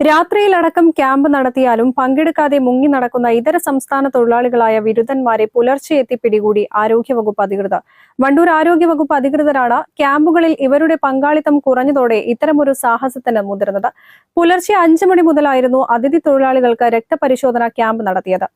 രാത്രിയിലടക്കം camp നടത്തിയാലും പങ്കെടുക്കാതെ മുങ്ങി നടക്കുന്ന ഇതര സംസ്ഥാന തൊഴിലാളികളായ വിരുദ്ധന്മാരെ പുലർച്ചെ എത്തി പിടികൂടി ആരോഗ്യവകുപ്പ് അധികൃതർ. വണ്ടൂർ ആരോഗ്യവകുപ്പ് അധികൃതരാണ് ക്യാമ്പുകളിൽ ഇവരുടെ പങ്കാളിത്തം കുറഞ്ഞതോടെ ഇത്തരമൊരു സാഹസത്തിന് മുതിർന്നത്. പുലർച്ചെ അഞ്ചു മണി മുതലായിരുന്നു അതിഥി തൊഴിലാളികൾക്ക് രക്തപരിശോധന ക്യാമ്പ് നടത്തിയത്.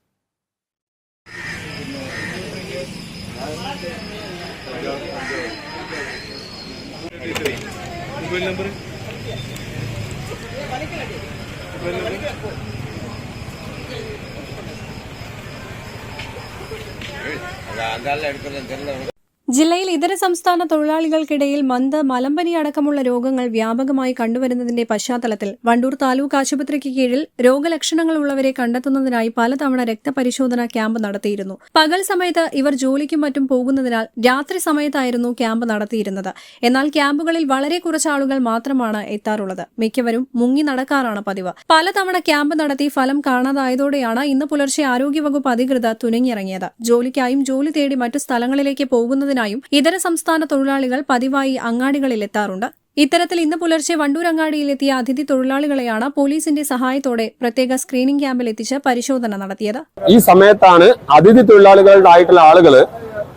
அந்த ஆள் எடுக்கிறது தெரியல ജില്ലയിൽ ഇതര സംസ്ഥാന തൊഴിലാളികൾക്കിടയിൽ മന്ത് മലമ്പനി അടക്കമുള്ള രോഗങ്ങൾ വ്യാപകമായി കണ്ടുവരുന്നതിന്റെ പശ്ചാത്തലത്തിൽ വണ്ടൂർ താലൂക്ക് ആശുപത്രിക്ക് കീഴിൽ രോഗലക്ഷണങ്ങളുള്ളവരെ കണ്ടെത്തുന്നതിനായി പലതവണ രക്തപരിശോധന ക്യാമ്പ് നടത്തിയിരുന്നു. പകൽ സമയത്ത് ഇവർ ജോലിക്കും മറ്റും പോകുന്നതിനാൽ രാത്രി സമയത്തായിരുന്നു ക്യാമ്പ് നടത്തിയിരുന്നത്. എന്നാൽ ക്യാമ്പുകളിൽ വളരെ കുറച്ച് ആളുകൾ മാത്രമാണ് എത്താറുള്ളത്. മിക്കവരും മുങ്ങി നടക്കാറാണ് പതിവ്. പലതവണ ക്യാമ്പ് നടത്തി ഫലം കാണാതായതോടെയാണ് ഇന്ന് പുലർച്ചെ ആരോഗ്യവകുപ്പ് അധികൃതർ തുനിങ്ങിറങ്ങിയത് ജോലിക്കായും ജോലി തേടി മറ്റു സ്ഥലങ്ങളിലേക്ക് പോകുന്നതിനായും ഇതര സംസ്ഥാന തൊഴിലാളികൾ പതിവായി അങ്ങാടികളിൽ എത്താറുണ്ട്. ഇത്തരത്തിൽ ഇന്ന് പുലർച്ചെ വണ്ടൂർ അങ്ങാടിയിലെത്തിയ അതിഥി തൊഴിലാളികളെയാണ് പോലീസിന്റെ സഹായത്തോടെ പ്രത്യേക സ്ക്രീനിംഗ് ക്യാമ്പിൽ എത്തിച്ച് പരിശോധന നടത്തിയത്. ഈ സമയത്താണ് അതിഥി തൊഴിലാളികളുടെ ആയിട്ടുള്ള ആളുകൾ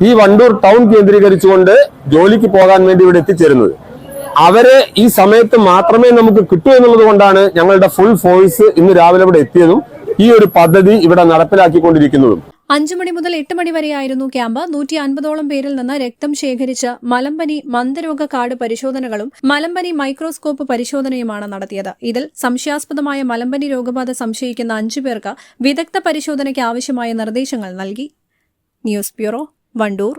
ഈ വണ്ടൂർ ടൗൺ കേന്ദ്രീകരിച്ചുകൊണ്ട് ജോലിക്ക് പോകാൻ വേണ്ടി ഇവിടെ എത്തിച്ചേരുന്നത്. അവരെ ഈ സമയത്ത് മാത്രമേ നമുക്ക് കിട്ടൂ എന്നുള്ളത് കൊണ്ടാണ് ഞങ്ങളുടെ ഫുൾ ഫോഴ്സ് ഇന്ന് രാവിലെ ഇവിടെ എത്തിയതും ഈ ഒരു പദ്ധതി ഇവിടെ നടപ്പിലാക്കിക്കൊണ്ടിരിക്കുന്നതും. അഞ്ചു മണി മുതൽ എട്ട് മണി വരെയായിരുന്നു ക്യാമ്പ്. നൂറ്റി അൻപതോളം പേരിൽ നിന്ന് രക്തം ശേഖരിച്ച് മലമ്പനി മന്ദരോഗ കാർഡ് പരിശോധനകളും മലമ്പനി മൈക്രോസ്കോപ്പ് പരിശോധനയുമാണ് നടത്തിയത്. ഇതിൽ സംശയാസ്പദമായ മലമ്പനി രോഗബാധ സംശയിക്കുന്ന അഞ്ചു പേർക്ക് വിദഗ്ധ പരിശോധനയ്ക്ക് ആവശ്യമായ നിർദ്ദേശങ്ങൾ നൽകി. News bureau Wandoor.